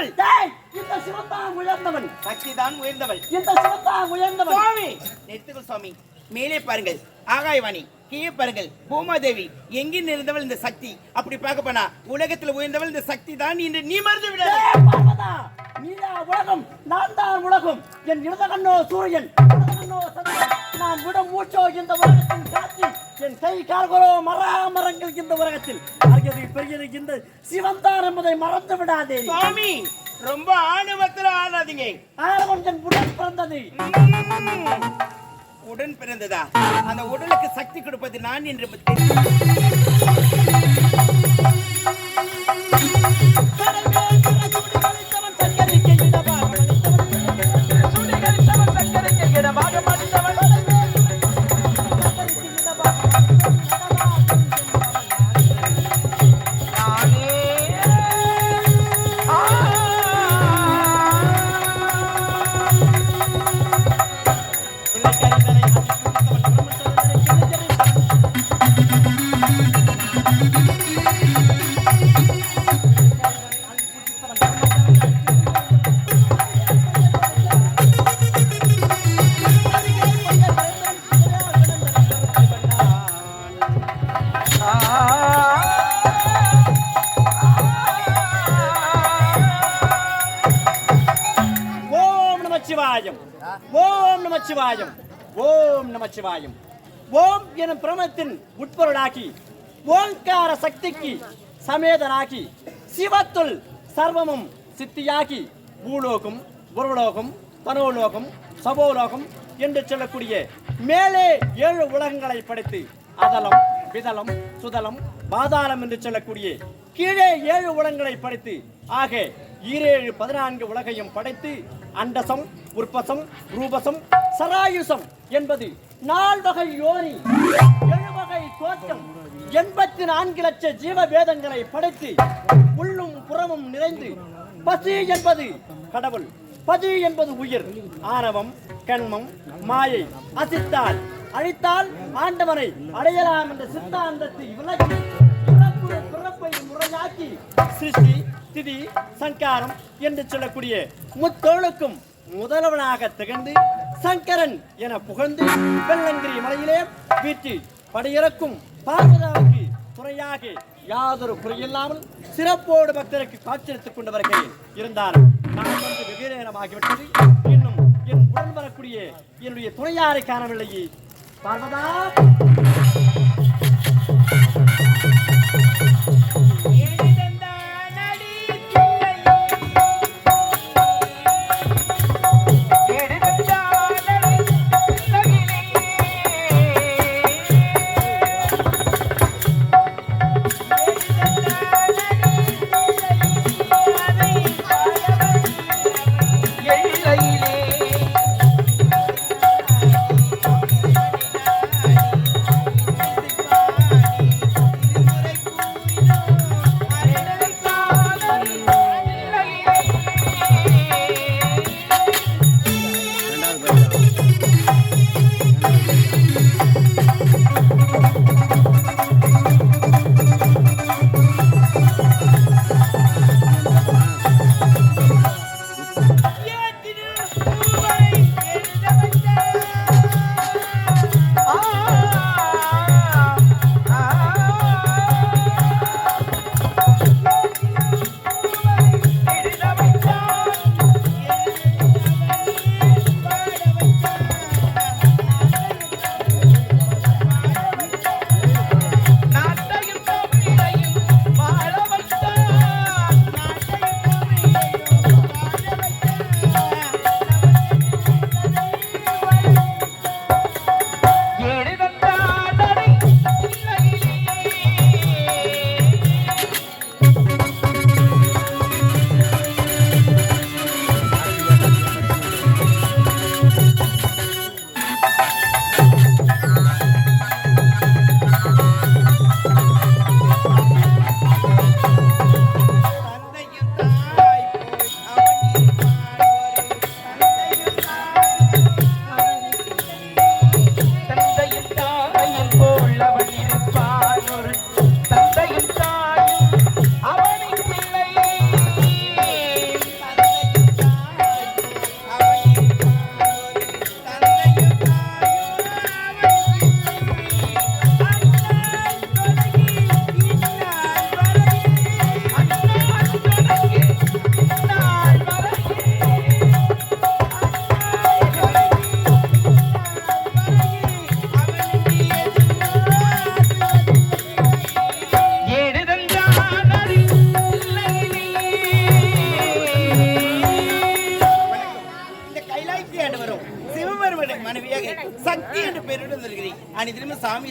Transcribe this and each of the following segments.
உயர்ந்தவள். டேய், இந்த சிவத்தான் உயர்ந்தவன் சக்தி தான் உயர்ந்தவள். இந்த சிவத்தான் உயர்ந்தவன் சுவாமி! மேலே பாருங்கள். ஆகாயவாணி கீழே பாருங்கள். பூமாதேவி எங்கிருந்து இருந்தவள் இந்த சக்தி? அப்படி பார்க்க போனா உலகத்தில் உயர்ந்தவள் இந்த சக்தி தான் என்று நீ மறந்து விட நீயா உலகம் நான் தான் உலகம். என் இடத கண்ணோ சூரியன் நான் விடும் மூச்சோ இந்த உலகத்தின் காட்சி என் கை கால்களோ மராமரங்கள் இந்த உலகத்தில் அருகதை பெரியது இந்த சிவந்தான் என்பதை மறந்து விடாதே. சுவாமி ரொம்ப ஆணவத்தில் ஆடாதீங்க ஆரவன் என் உடன் பிறந்தது. உடன் பிறந்ததா அந்த உடலுக்கு சக்தி கொடுப்பது நான் என்று தெரியும். நமச்சிவாயம் ஓம் நமச்சிவாயம் ஓம் நமச்சிவாயம் ஓம் எனும் பிரமத்தின் உட்பொருளாக்கி ஓங்கார சக்திக்கு சமேதனாகி சிவத்துள் சர்வமும் சித்தியாகி பூலோகம் உருவலோகம் தனோலோகம் சபோலோகம் என்று சொல்லக்கூடிய மேலே ஏழு உலகங்களை படைத்து அதலம் விதலம் சுதலம் பாதாளம் என்று சொல்லக்கூடிய கீழே ஏழு உலகங்களை படைத்து ஆக ஈரேழு பதினான்கு உலகையும் படைத்து அண்டசம் உற்பசம் ரூபசம் சராயுசம் என்பது நால்வகை யோனி எழுவகை தோற்றம் எண்பத்தி நான்கு லட்ச ஜீவ வேதங்களை படைத்து உள்ளும் புறமும் நிறைந்து பசி என்பது கடவுள் பதி என்பது உயிர் ஆணவம் கண்மம் மாயை அசித்தால் அழித்தால் ஆண்டவனை அடையலாம் என்ற சித்தாந்தத்தை விளக்கி பிறப்பு பிறப்பை முறையாக்கி சிருஷ்டி திதி சங்காரம் என்று சொல்லக்கூடிய முத்தொழுக்கும் முதல்வனாக திகழ்ந்து சங்கரன் என புகழ்ந்து வெள்ளங்கிரி மலையிலே வீட்டு படையிறக்கும் பார்வதாவுக்கு துறையாக யாதொரு குறையில்லாமல் சிறப்போடு பக்தருக்கு காட்சியளித்துக் கொண்டு வருகிறேன் இருந்தாலும் நான் வந்து வெவ்வேறு இன்னும் என் உடன் வரக்கூடிய என்னுடைய துணையாரை காணவில்லையே. பார்வதா! எழிலே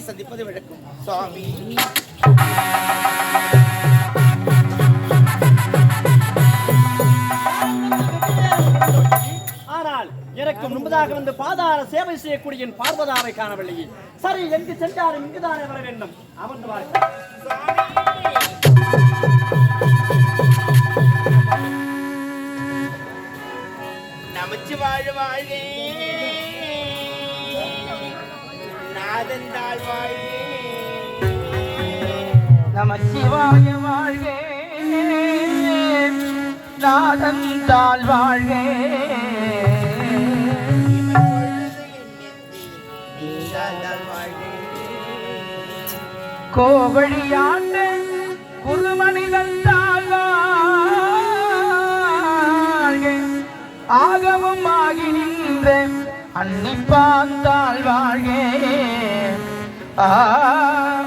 சந்திப்பது வழக்கம். சுவாமி. ஆனால் எனக்கு முன்பதாக வந்து பாதார சேவை செய்யக்கூடிய என் பார்வதாவை காணவில்லையே. சரி எங்கு சென்றாலும் இங்குதானே வர வேண்டும். அமர்ந்து வாழ்க்கை நமச்சு வாழ வாழ்வே நாதந்தாள் வாழ்க நாதன் தாழ் வாழ்க நீதாந்தாள் வாழ்கே கோவழியாண்ட குருமனிதன் ஆகமும் ஆகி நின்ற அன்னிப்பாந்தாள் பார்த்தால் வாழ்கே. ஆ.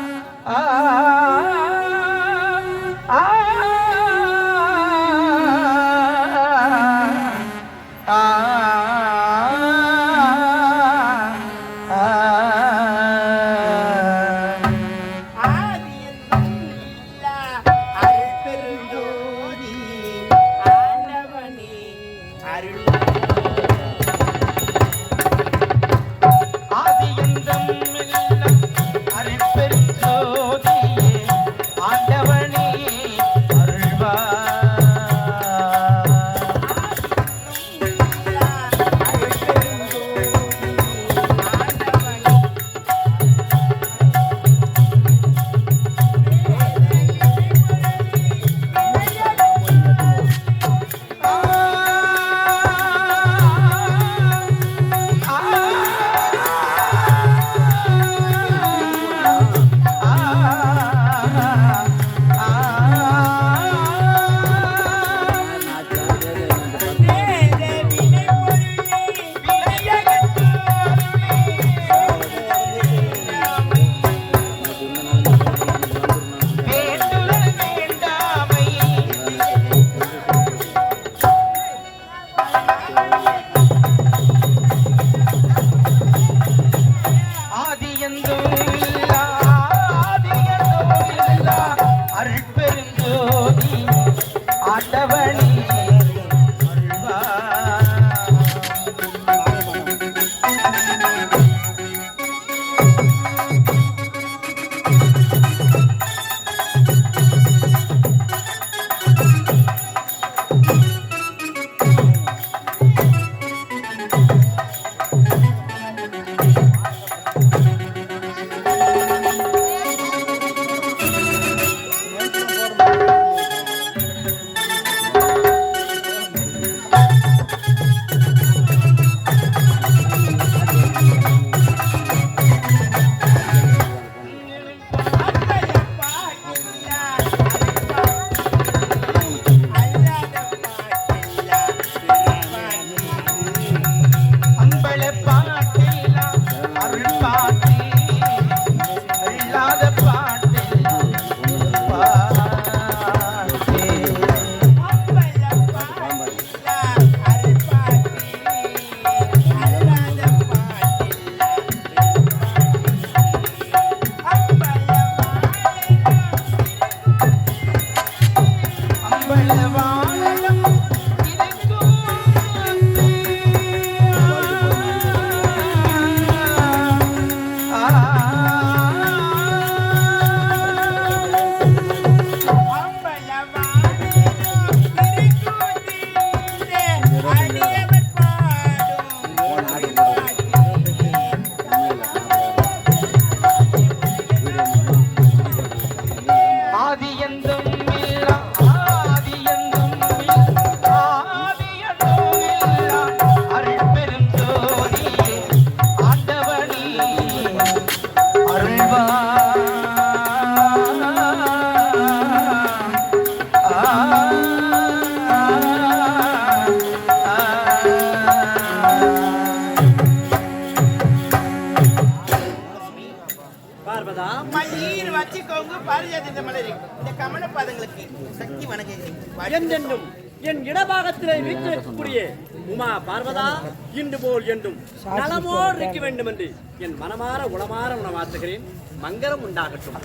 என்றும் நலமோடு இருக்க வேண்டும் என்று என் மனமாற உளமாற உணவாத்துகிறேன் மங்களம் உண்டாகட்டும்.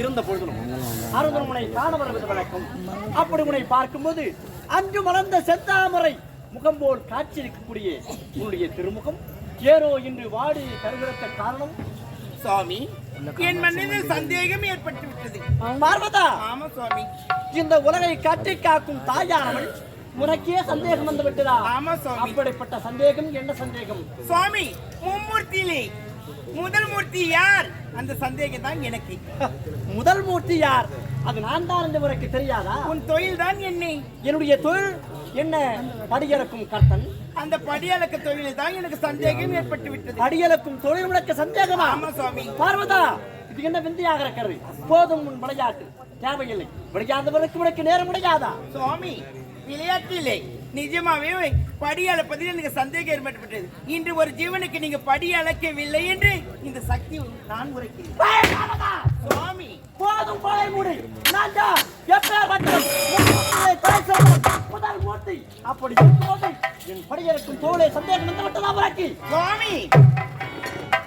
இருந்த பொழுதும் அருந்தர் முனை காண வருவது வழக்கம் அப்படி முனை பார்க்கும்போது அன்று மலர்ந்த செந்தாமரை முகம் போல் காட்சி இருக்கக்கூடிய உன்னுடைய திருமுகம். ஏரோ இன்று வாடி கருகிறத்த காரணம். சுவாமி என் மனதில் சந்தேகம் ஏற்பட்டு விட்டது பார்வதா ஆமா சுவாமி. இந்த உலகை காட்டி காக்கும் தாயானவள் உனக்கே சந்தேகம் வந்து விட்டதா? ஆமா சுவாமி. அப்படிப்பட்ட சந்தேகம் என்ன சந்தேகம்? சுவாமி மும்மூர்த்தியிலே. முதல் மூர்த்தி யார்? அந்த சந்தேகம் தான் எனக்கு. முதல் மூர்த்தி யார்? அது நான் தான் என்று உனக்கு தெரியாதா? உன் தொழில் தான் என்னை. என்னுடைய தொழில் என்ன? படியறக்கும் கர்த்தன். அந்த படியலக்க தொழிலில் தான் எனக்கு சந்தேகம் ஏற்பட்டு விட்டது. படியலக்கும் தொழில் உனக்கு சந்தேகமா? ஆமா சுவாமி. பார்வதா இது என்ன விந்தையாக இருக்கிறது? போதும் உன் விளையாட்டு. தேவையில்லை. விளையாதவனுக்கு உனக்கு நேரம் முடியாதா சுவாமி விளையாட்டிலே நிஜமாவே படி அளப்பதில் எனக்கு சந்தேகம் ஏற்பட்டுவிட்டது. இன்று ஒரு ஜீவனுக்கு நீங்க படி அளக்கவில்லை என்று இந்த சக்தி நான் உரைக்கிறேன்! சுவாமி! போதும் கொலை மூடி. நான் தான் முதல் மூர்த்தி. அப்படி இருக்கும்போது என் படியறக்கும் தோளை சந்தேகம் வந்து விட்டதா உனக்கு சுவாமி!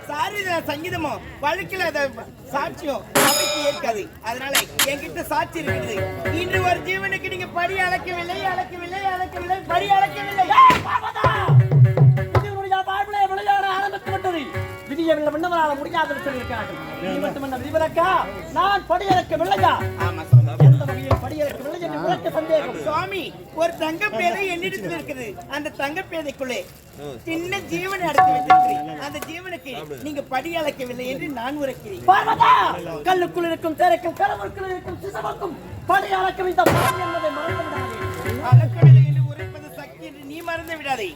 சாரி சங்கீதமோ வழக்கில் அத சாட்சியம் அவைக்கு ஏற்காது. அதனால என்கிட்ட சாட்சி இருக்குது இன்று ஒரு ஜீவனுக்கு நீங்க படி அளக்கவில்லை அளக்கவில்லை அளக்கவில்லை படி அளக்கவில்லை ஏய், பார்வதா! இதனுடைய வாழ்விலே விளையாட ஆரம்பித்து விட்டது. விதியை வெல்ல விண்ணவரால முடியாத சொல்லியிருக்கிறார்கள். நீ மட்டும் என்ன விதிவிலக்கா? நான் படியறக்கவில்லையா ஆமா சுவாமி எந்த வகையில் படியறக்கவில்லை என்று உனக்கு சந்தேகம். சுவாமி ஒரு தங்க பேதை என்னிடத்தில் இருக்குது. அந்த தங்க பேதைக்குள்ளே சின்ன ஜீவனை அடக்கி வைத்திருக்கிறேன். அந்த ஜீவனுக்கு நீங்க படி அளக்கவில்லை என்று நான் உரைக்கிறேன். பார்வதா! கல்லுக்குள் இருக்கும் தேரைக்கும் கடவுளுக்குள் இருக்கும் சிசவக்கும் படியறக்கும் இந்த பாவம் என்பதை மறந்து விடாதே. அளக்கவில்லை உரைப்பது சக்தி என்று நீ மறந்து விடாதே.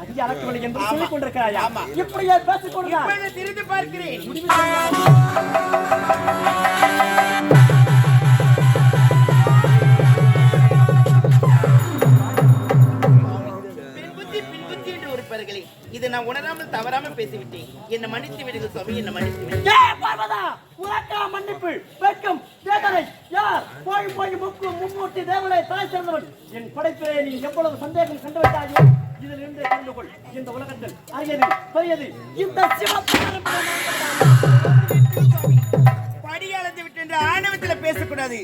அடி அளக்கவில்லை என்று. சொல்லிக் கொண்டிருக்கிறாயா ஆமா. இப்படியே பேசிக் இப்பொழுது திரிந்து பார்க்கிறேன். இதை நான் உணராமல் தவறாமல் பேசிவிட்டேன். என்னை மன்னித்து விடுங்க சுவாமி என்னை மன்னித்து விடுங்க ஏ பார்வதா! உனக்கா மன்னிப்பு வெட்கம் வேதனை யார் போய் போய் முக்கு மும்மூர்த்தி தேவனை தாய் சேர்ந்தவன் என் படைப்பிலே நீ எவ்வளவு சந்தேகம் கண்டு கொள். இந்த உலகத்தில் அரியது பெரியது இந்த சிவப்பாரம் படி அளந்து விட்டு என்று ஆணவத்துல பேசக்கூடாது.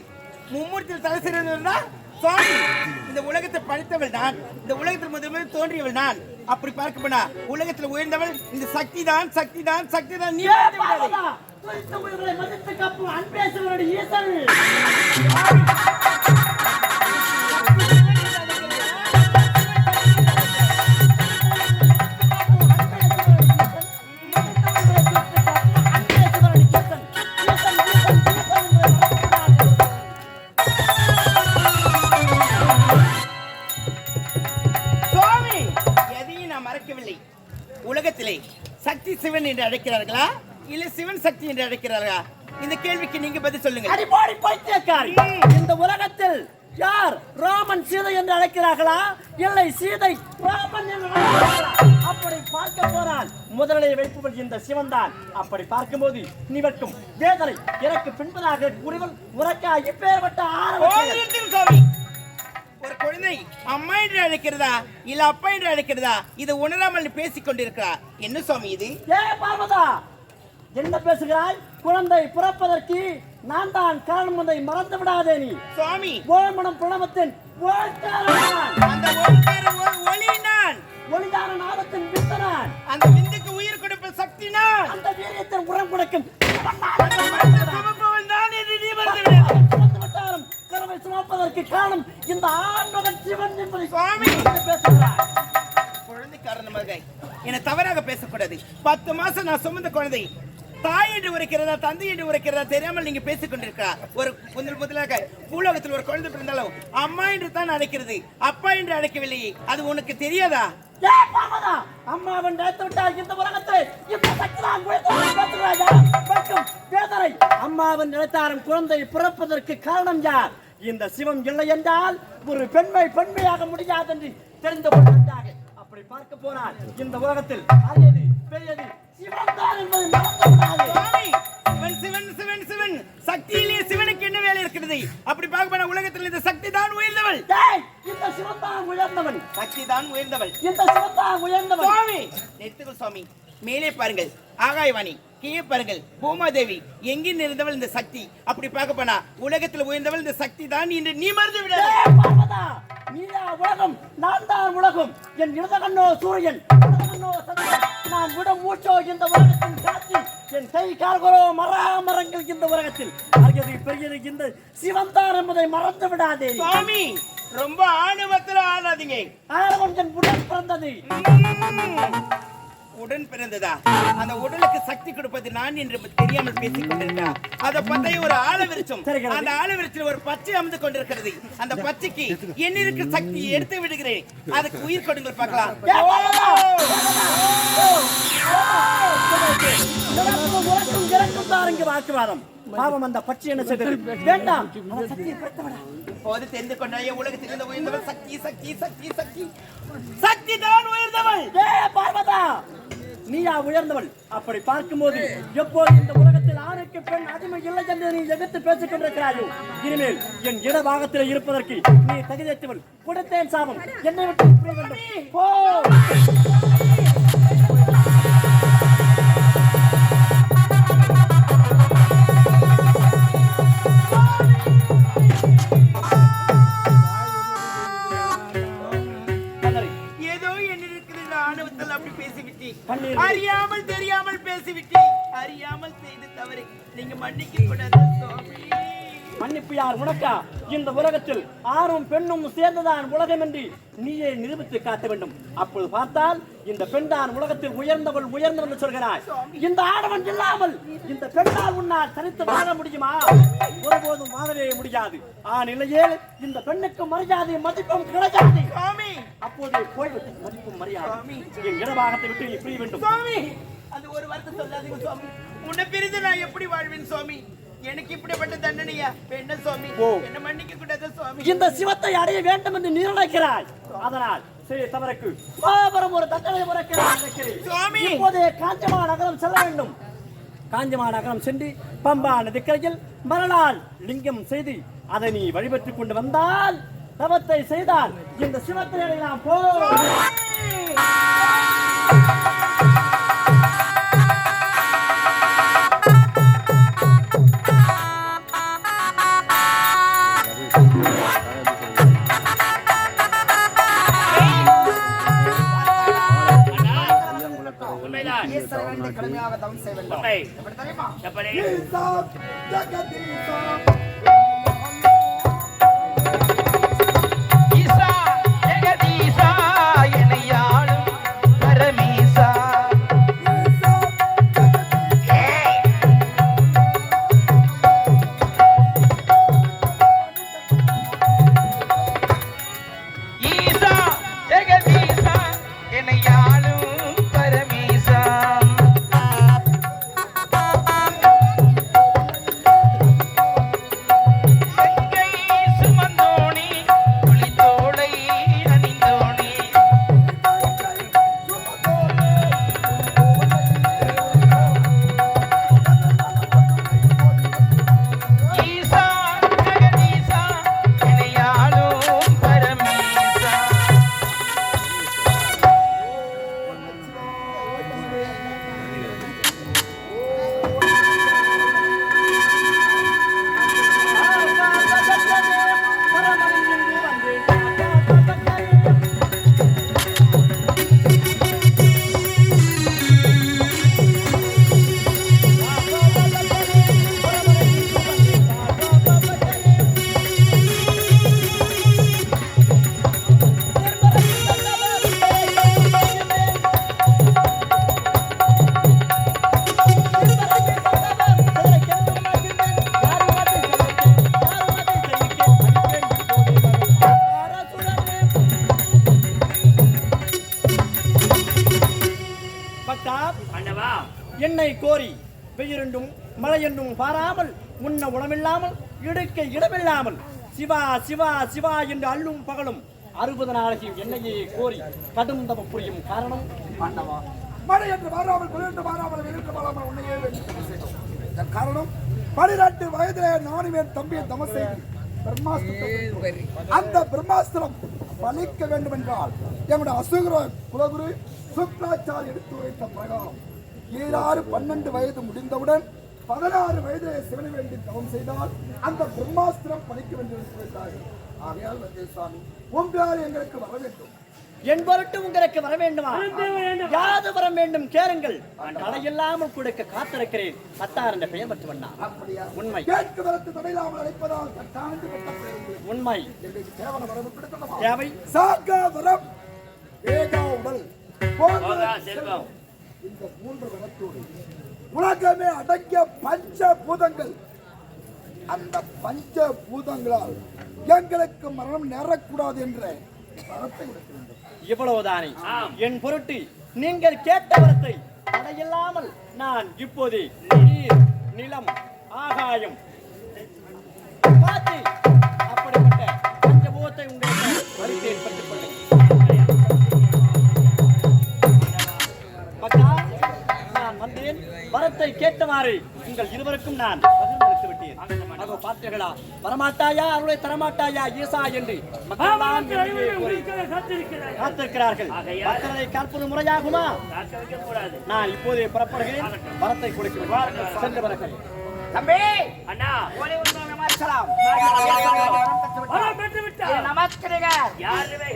மும்மூர்த்தியில் தலை சுவாமி இந்த உலகத்தை படைத்தவள் நான். இந்த உலகத்தில் முதல் முதல் தோன்றியவள் நான். அப்படி பார்க்க போனா உலகத்தில் உயர்ந்தவள் இந்த சக்தி தான் சக்தி தான் சக்தி தான் நீ மதித்து அன்பேசுவனுடைய ஈசன். அழைக்கிறார்களா? இல்ல சிவன் சக்தி என்று அழைக்கிறார்களா? இந்த கேள்விக்கு நீங்க பதில் சொல்லுங்க பைத்தியக்காரி இந்த உலகத்தில் யார் ராமன் சீதை என்று அழைக்கிறார்களா? இல்லை சீதை ராமன் என்று அப்படி பார்க்க போனால் முதலிலே வைப்பவள் இந்த சிவன்தான் அப்படி பார்க்கும்போது நீ வெட்கும் வேதனை எனக்கு பின்பதாக கூறியவள் உனக்கா இப்பேற்பட்ட ஆரம்ப ஓரிடத்தில் சுவாமி. ஒரு குழந்தை அம்மா என்று அழைக்கிறதா? இல்ல அப்பா என்று அழைக்கிறதா? இதை உணராமல் பேசிக் கொண்டிருக்கிறா என்ன சுவாமி இது? ஏ பார்வதா என்ன பேசுகிறாய்? குழந்தை பிறப்பதற்கு நான் தான் காரணம் அதை மறந்து விடாதே நீ. சுவாமி. ஓமனம் பிரணவத்தின் அந்த ஒளி நான். ஒளிதான நாதத்தின் வித்தனான். அந்த விந்துக்கு உயிர் கொடுப்ப சக்தி நான். அந்த வீரியத்தின் உரம் கொடுக்கும். நான் என்று நீ மறந்து விட்டாலும் கருவை சுமப்பதற்கு காரணம் இந்த ஆண்மகன் சிவன் என்பதை சுவாமி. பேசுகிறார் குழந்தை காரணமாக என்னை தவறாக பேசக்கூடாது. பத்து மாசம் நான் சுமந்த குழந்தை. தாய் என்று உரைக்கிறதா தந்தை என்று உரைக்கிறதா தெரியாமல் நீங்க பேசிக் கொண்டிருக்கிறா ஒரு முதல் முதலாக பூலோகத்தில் ஒரு குழந்தை பிறந்தாலும் அம்மா என்று தான் அழைக்கிறது. அப்பா என்று அழைக்கவில்லை அது உனக்கு தெரியாதா? அம்மாவன் விட்டால் இந்த உலகத்தை அம்மாவன் நினைத்தாரும் குழந்தை பிறப்பதற்கு காரணம் யார்? இந்த சிவம் இல்லை என்றால் ஒரு பெண்மை பெண்மையாக முடியாது என்று தெரிந்து கொண்டாக அப்படி பார்க்க போனால் இந்த உலகத்தில் அரியது பெரியது சிவம் தான் என்பதை சிவன் சிவன் சிவன் சிவன். சக்தியிலே சிவனுக்கு என்ன வேலை இருக்கிறது? அப்படி பார்க்க போனா உலகத்தில் இந்த சக்தி தான் உயர்ந்தவள் இந்த சிவந்தான் உயர்ந்தவன். சக்தி தான் உயர்ந்தவள். இந்த சிவந்தான் உயர்ந்தவன். சுவாமி! நிறுத்துங்கள் சுவாமி. மேலே பாருங்கள். ஆகாயவாணி. கீழே பாருங்கள். பூமாதேவி எங்கிருந்து இருந்தவள் இந்த சக்தி? அப்படி பார்க்க போனா உலகத்தில் உயர்ந்தவள் இந்த சக்தி தான் என்று நீ மறந்து விட நீயா உலகம்? நான் தான் உலகம். என் இடத கண்ணோ சூரியன் நான் விட மூச்சோ இந்த உலகத்தின் காட்சி என் கை கால்களோ மராமரங்கள் இந்த உலகத்தில். அரியது பெரியது இந்த சிவந்தான் என்பதை மறந்து விடாதே. சுவாமி ரொம்ப ஆணவத்துல ஆடாதீங்க ஆரவன் என் உடன் பிறந்தது. உடன் பிறந்ததா அந்த உடலுக்கு சக்தி கொடுப்பது நான் என்று தெரியாமல் பேசிக் கொண்டிருக்கா அதை பார்த்தா ஒரு ஆள விருச்சம் சரிங்க. அந்த ஆள விருச்சில் ஒரு பச்சை அமர்ந்து கொண்டிருக்கிறது அந்த பச்சைக்கு என்னிருக்கு சக்தி எடுத்து விடுகிறேன் அதுக்கு உயிர் கொடுங்கள் பார்க்கலாம் இங்கு வாக்குவாதம் பாவம் அந்த பச்சை என்ன செய்தது வேண்டாம் சக்தியை பெற்றவடா போது தெரிந்து கொண்டாய உலகத்தில் இருந்த உயர்ந்தவள் சக்தி சக்தி சக்தி சக்தி. சக்தி தான் உயர்ந்தவள். ஏ பார்வதா நீயா உயர்ந்தவள். அப்படி பார்க்கும்போது எப்போது இந்த உலகத்தில் ஆணுக்கு பெண் அடிமை இல்லை என்று நீ எதிர்த்து பேசிக் கொண்டிருக்கிறாயோ இனிமேல் என் இடபாகத்தில் இருப்பதற்கு நீ தகுதியற்றவள். கொடுத்தேன் சாபம். என்னை விட்டு வேண்டும். போ. அறியாமல் தெரியாமல் பேசிவிட்டேன் அறியாமல் செய்த தவறை நீங்க மன்னிக்க கூடாது மன்னிப்பு யார் உனக்கா? இந்த உலகத்தில் ஆணும் பெண்ணும் சேர்ந்ததான் உலகம் என்று நீயே நிரூபித்து காட்ட வேண்டும். அப்பொழுது பார்த்தால் இந்த பெண்தான் உலகத்தில் உயர்ந்தவள் உயர்ந்தவள் என்று சொல்கிறாய். இந்த ஆடவன் இல்லாமல் இந்த பெண்ணால் உன்னால் தனித்து வாழ முடியுமா? ஒருபோதும் வாழவே முடியாது. ஆ நிலையில் இந்த பெண்ணுக்கு மரியாதை மதிப்பும் கிடையாது. சுவாமி. அப்போதே போய்விட்டு மதிப்பும் மரியாதை என் இடபாகத்தை விட்டு நீ பிரிய வேண்டும். சுவாமி. அந்த ஒரு வார்த்தை சொல்லாதீங்க சுவாமி. உன்னை பிரிந்து நான் எப்படி வாழ்வேன் சுவாமி? எனக்கு இப்படிப்பட்ட தண்டனையா? என்ன சுவாமி. என்ன மன்னிக்க கூடாது சுவாமி? இந்த சிவத்தை அடைய வேண்டும் என்று நீ நினைக்கிறாய் அதனால் தவறுக்கு மாபெரும் ஒரு தண்டனை. சுவாமி. இப்போதே காஞ்சமா நகரம் செல்ல வேண்டும் காஞ்சமா நகரம் சென்று பம்பா நதிக்கரையில் மறுநாள் லிங்கம் செய்து அதை நீ வழிபட்டுக் கொண்டு வந்தால் தவத்தை செய்தால் இந்த சிவத்தை அடையலாம் போ ஈசா உணவில்லாமல் இடுக்க இடமில்லாமல் சிவா சிவா சிவா என்று அள்ளும் பகலும் அறுபது நாளைக்கு என்னையே கோரி கடும் தவம் புரியும் காரணம் அண்ணவா மழை என்று மாறாமல் குளிர்ந்து மாறாமல் வெளுத்து மாறாமல் உன்னையே வேண்டும் இதன் காரணம் பனிரெண்டு வயதிலே நானும் என் தம்பியை தமசெய்து பிரம்மாஸ்திரம் அந்த பிரம்மாஸ்திரம் பலிக்க வேண்டும் என்றால் எங்களுடைய அசுகுர குலகுரு சுக்ராச்சார் எடுத்து வைத்த பிரகாரம் ஈராறு பன்னெண்டு வயது முடிந்தவுடன் பதினாறு வயதிலே சிவனை வேண்டி தவம் செய்தால் அந்த பிரம்மாஸ்திரம் பலிக்க வேண்டும் என்று சொல்கிறார்கள் ஆகையால் வந்தேசாமி உங்களால் எங்களுக்கு வர வேண்டும். என் பொருட்டு உங்களுக்கு வர வேண்டுமா? யாது வர வேண்டும்? கேளுங்கள். நான் தடையில்லாமல் கொடுக்க காத்திருக்கிறேன். அத்தார் என்ற பெயர் பெற்றவண்ணா. அப்படியா? உண்மை. கேட்கு வரத்து தடையில்லாமல் அழைப்பதால் பெற்ற உண்மை. தேவை. சாக வரம். வேகா உடல். இந்த மூன்று வரத்தோடு உலகமே அடங்கிய பஞ்ச பூதங்கள் அந்த பஞ்ச பூதங்களால் எங்களுக்கு மரணம் நேரக்கூடாது என்ற வரத்தை கொடுக்க வேண்டும். இவ்வளவுதானே? என் பொருட்டு நீங்கள் கேட்ட வரத்தை தடையில்லாமல் நான் இப்போது நீர் நிலம் ஆகாயம் காற்று அப்படிப்பட்ட பஞ்சபூதத்தை உங்களுக்கு வருத்தேன் பெற்றுக் கொள்ளுங்கள். நான் வந்தேன். வரத்தை கேட்டவாறு உங்கள் இருவருக்கும் நான் பதில் அளித்து விட்டேன் அதோ பார்த்தீர்களா வரமாட்டாயா? அருளை தரமாட்டாயா? ஈசா என்று காத்திருக்கிறார்கள். காப்பது முறையாகுமா? நான் இப்போதே புறப்படுகிறேன். வரத்தை கொடுக்க வேண்டும். சென்று வருகிறேன் தம்பி! அண்ணா! நமஸ்காரம் யாருமே